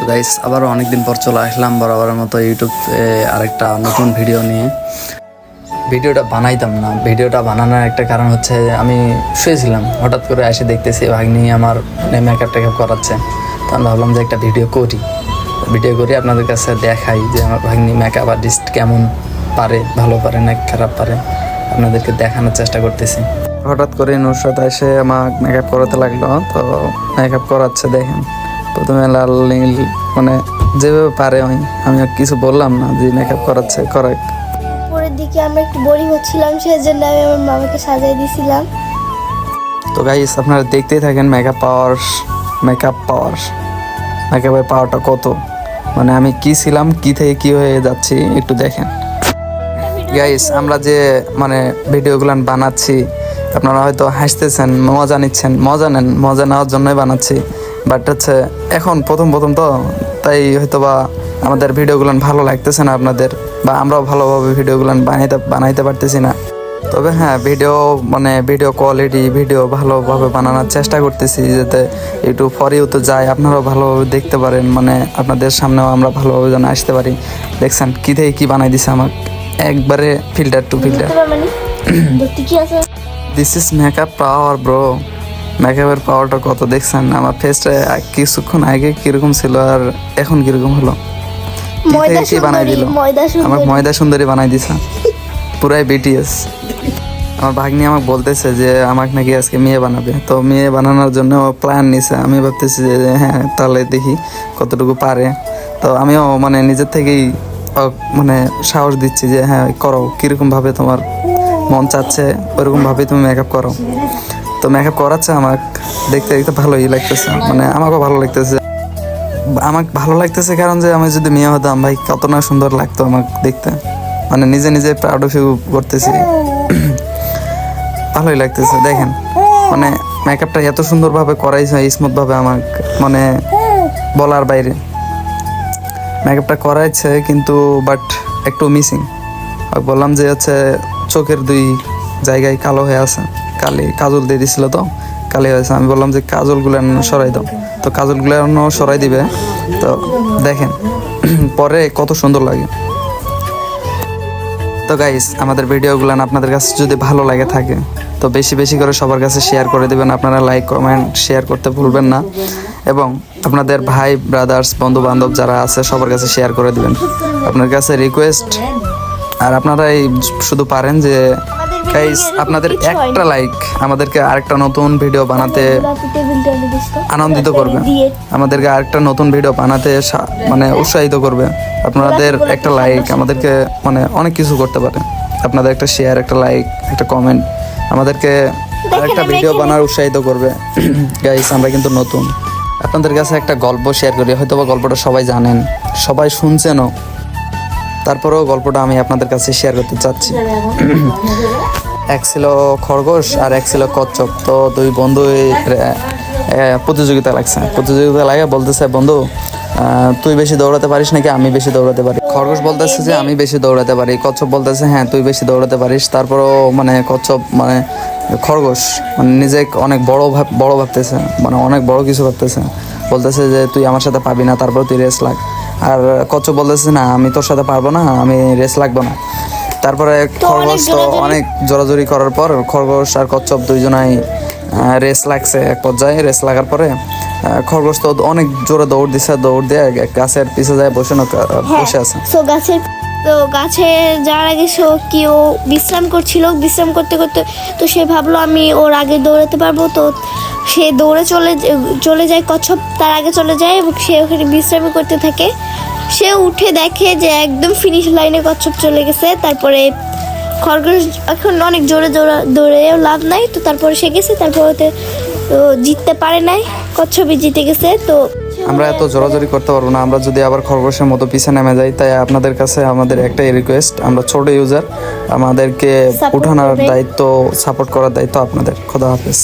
তো গাইস আবারও অনেকদিন পর চলে আসলাম বরাবরের মতো ইউটিউব আরেকটা নতুন ভিডিও নিয়ে। ভিডিওটা বানাইতাম না। ভিডিওটা বানানোর একটা কারণ হচ্ছে আমি শুয়েছিলাম। হঠাৎ করে এসে দেখতেছি ভাগ্নি আমার মানে মেকআপ টেকআপ করাচ্ছে। তো আমি ভাবলাম যে একটা ভিডিও করি। ভিডিও করি, আপনাদের কাছে দেখাই যে আমার ভাগ্নি মেকআপ আর্টিস্ট কেমন পারে, ভালো পারে না খারাপ পারে। আপনাদেরকে দেখানোর চেষ্টা করতেছি। হঠাৎ করে নুসরাত এসে আমার মেকআপ করাতে লাগল। তো মেকআপ করাচ্ছে, দেখেন। প্রথমে লাল নীল মানে যেভাবে পারে ওই আমি আর কিছু বললাম না যে মেকআপ করাচ্ছে করাক। পরের দিকে আমরা একটু বোরিং হচ্ছিলাম সেই জন্য আমি আমার মামাকে সাজিয়ে দিয়েছিলাম তো গাইস আপনারা দেখতেই থাকেন মেকআপ পাওয়ার মেকআপ পাওয়ার মেকআপের পাওয়ারটা কত? মানে আমি কি ছিলাম কি থেকে কি হয়ে যাচ্ছি একটু দেখেন। গাইস আমরা যে মানে ভিডিওগুলো বানাচ্ছি আপনারা হয়তো হাসতেছেন মজা নিচ্ছেন মজা নেন মজা নেওয়ার জন্যই বানাচ্ছি। বাট হচ্ছে এখন প্রথম প্রথম তো তাই হয়তো বা আমাদের ভিডিওগুলো ভালো লাগতেছে না আপনাদের বা আমরাও ভালোভাবে ভিডিওগুলো বানাইতে বানাইতে পারতেছি না। তবে হ্যাঁ ভিডিও মানে ভিডিও কোয়ালিটি ভিডিও ভালোভাবে বানানোর চেষ্টা করতেছি যাতে একটু ফরেও তো যায় আপনারাও ভালোভাবে দেখতে পারেন মানে আপনাদের সামনেও আমরা ভালোভাবে যেন আসতে পারি। দেখছেন কী থেকে কী বানাই দিছে আমাকে? একবারে ফিল্টার টু ফিল্টার কি আছে? This is makeup power bro মেকআপের পাওয়ারটা কত দেখছেন? আমার ফেসটা কিছুক্ষণ আগে কীরকম ছিল আর এখন কীরকম হলো? কি ময়দা বানাই দিল? আমাকে ময়দা সুন্দরী বানাই দিছে। পুরাই বিটিএস আমার ভাগ্নি আমাকে বলতেছে যে আমাকে নাকি আজকে মেয়ে বানাবে। তো মেয়ে বানানোর জন্য প্ল্যান নিছে। আমি ভাবতেছি যে হ্যাঁ তাহলে দেখি কতটুকু পারে। তো আমিও মানে নিজের থেকেই মানে সাহস দিচ্ছি যে হ্যাঁ করো কীরকম ভাবে তোমার মন চাচ্ছে, ওরকম ভাবে তুমি মেকআপ করো। তো মেকআপ করাচ্ছে আমাকে, দেখতে দেখতে ভালোই লাগতেছে। মানে আমাকেও ভালো লাগতেছে। আমাকে ভালো লাগতেছে কারণ যে আমি যদি মেয়ে হতাম, ভাই কত না সুন্দর লাগতো আমাকে দেখতে। মানে নিজে নিজে প্রাউড ফিল করতেছি। ভালোই লাগতেছে, দেখেন। মানে মেকআপটা এত সুন্দরভাবে করাইছে স্মুথ ভাবে আমাকে মানে বলার বাইরে। মেকআপটা করাইছে কিন্তু বাট একটু মিসিং বললাম যে হচ্ছে চোখের দুই জায়গায় কালো হয়ে আছে। কালি, কাজল দিয়ে দিছিল তো। কালি হয়েছে। আমি বললাম যে কাজলগুলো সরাই দাও। তো কাজলগুলো সরাই দিবে। তো দেখেন, পরে কত সুন্দর লাগে। তো গাইস আমাদের ভিডিওগুলো আপনাদের কাছে যদি ভালো লাগে থাকে, তো বেশি বেশি করে সবার কাছে শেয়ার করে দিবেন। আপনারা লাইক কমেন্ট শেয়ার করতে ভুলবেন না। এবং আপনাদের ভাই ব্রাদার্স বন্ধু বান্ধব যারা আছে, সবার কাছে শেয়ার করে দিবেন। আপনার কাছে রিকোয়েস্ট আর আপনারা এই শুধু পারেন যে গাইস আপনাদের একটা লাইক আমাদেরকে আরেকটা নতুন ভিডিও বানাতে আনন্দিত করবে। আমাদেরকে আরেকটা নতুন ভিডিও বানাতে মানে উৎসাহিত করবে। আপনাদের একটা লাইক আমাদেরকে মানে অনেক কিছু করতে পারে। আপনাদের একটা শেয়ার একটা লাইক একটা কমেন্ট আমাদেরকে আরেকটা ভিডিও বানার উৎসাহিত করবে। গাইস আমরা কিন্তু নতুন। আপনাদের কাছে একটা গল্প শেয়ার করি। হয়তো বা গল্পটা সবাই জানেন সবাই শুনছেনও। তারপরেও গল্পটা আমি আপনাদের কাছে শেয়ার করতে চাচ্ছি। এক ছিল খরগোশ আর এক ছিল কচ্ছপ। তো দুই বন্ধু প্রতিযোগিতা লাগছে। প্রতিযোগিতা লাগে, বলতেছে, বন্ধু তুই বেশি দৌড়াতে পারিস নাকি? আমি বেশি দৌড়াতে পারি। খরগোশ বলতেছে যে, আমি বেশি দৌড়াতে পারি। কচ্ছপ বলতেছে হ্যাঁ তুই বেশি দৌড়াতে পারিস। তারপরও মানে কচ্ছপ মানে খরগোশ মানে নিজে অনেক বড় বড় ভাবতেছে মানে অনেক বড় কিছু ভাবতেছে। বলতেছে যে, তুই আমার সাথে পাবি না তারপর তুই রেস লাগ। আর কচ্ছপ বলতেছে না আমি তোর সাথে পারব না আমি রেস লাগবো না। তারপরে খরগোশ তো অনেক জোরাজোরি করার পর খরগোশ আর কচ্ছপ দুইজনাই রেস লাগছে এক পর্যায়ে রেস লাগার পরে খরগোশ তো অনেক জোরে দৌড় দিছে দৌড় দিয়ে গাছের পিছে যায় বসে না বসে আছে। গাছের তো গাছে যাওয়ার আগে সো কি ও বিশ্রাম করছিল? বিশ্রাম করতে করতে তো সে ভাবলো আমি ওর আগে দৌড়াতে পারব। তো সে দৌড়ে চলে চলে যায়, কচ্ছপ তার আগে চলে যায় এবং সে ওখানে বিশ্রাম করতে থাকে। সে উঠে দেখে যে একদম ফিনিশ লাইনে কচ্ছপ চলে গেছে। তারপরে খরগোশ এখন অনেক জোরে দৌড়া দৌড়েও লাভ নাই। তো তারপরে সে গেছে, তারপর ওতে জিততে পারে নাই। কচ্ছপই জিতে গেছে। তো আমরা এত জোরাজোরি করতে পারব না। আমরা যদি আবার খরগোশের মতো পিছে নেমে যাই তাই আপনাদের কাছে আমাদের একটাই রিকোয়েস্ট আমরা ছোট ইউজার আমাদেরকে উঠানোর দায়িত্ব সাপোর্ট করার দায়িত্ব আপনাদের। খোদা হাফেজ।